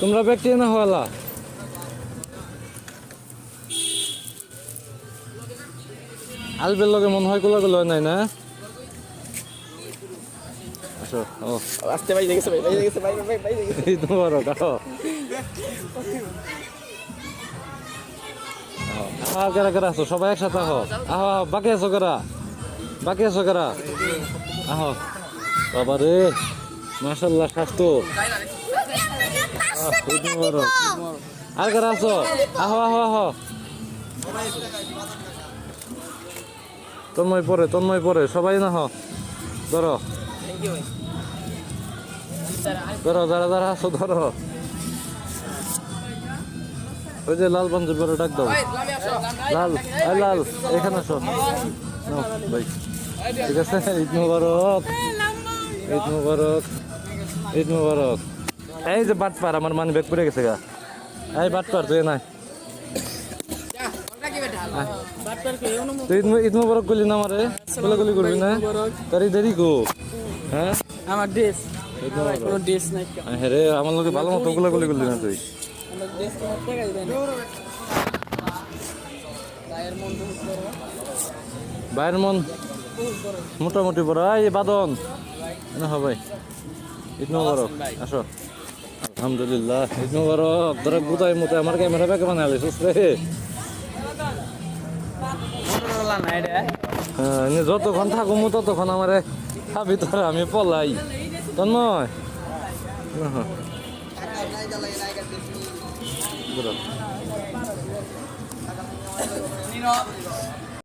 তোমরা ব্যক্তি না হওয়ালা আলবের লগে মন হয় কোলা গুলো নাই না? ও। আসতে বাইরে গেছে ভাই বাইরে গেছে বাইরে বাইরে গেছে। তোমার কাটো আহ কেরা কেরা আছো সবাই একসাথে আহো। আহো বাকি আছো কেরা? বাকি আছো কেরা? আহো। বাবা রে মাসাল্লাহ স্বাস্থ্য। আর আছো আহো আহো আহো তন্ময় পরে তন্ময় পরে সবাই না হো ধরো ধরো যারা যারা আছো ধরো ওই যে লাল পাঞ্জাবি বড় ডাক দাও লাল এই লাল এখানে আসো ভাই ঠিক আছে ঈদ মুবারক ঈদ মুবারক ঈদ মুবারক এই যে বাটপার আমার মানি ব্যাগ পড়ে গেছে গা। এই বাটপার তুই নাই। তুই ঈদ মুবারক করলি না আমারে? গুলাগুলি করবি না? তার দেরি গো হ্যাঁ? আমার ড্রেস ড্রেস নাই হ্যাঁ রে আমার লোকে ভালো মতো গুলাগুলি করলি না তুই। আমার তো হাতে গাই দেন গায়ের বহুত মন মোটামুটি বড়। এই বাদন। না হবে ঈদ মুবারক আসো। আলহামদুলিল্লাহ। ঈদ মুবারক তোরা গুতাই মতো আমার ক্যামেরা রে না এটা হ্যাঁ এনে যতক্ষণ থাকুমু, ততক্ষণ আমারে খাবি তোরা আমি পলাই। তন্ময়।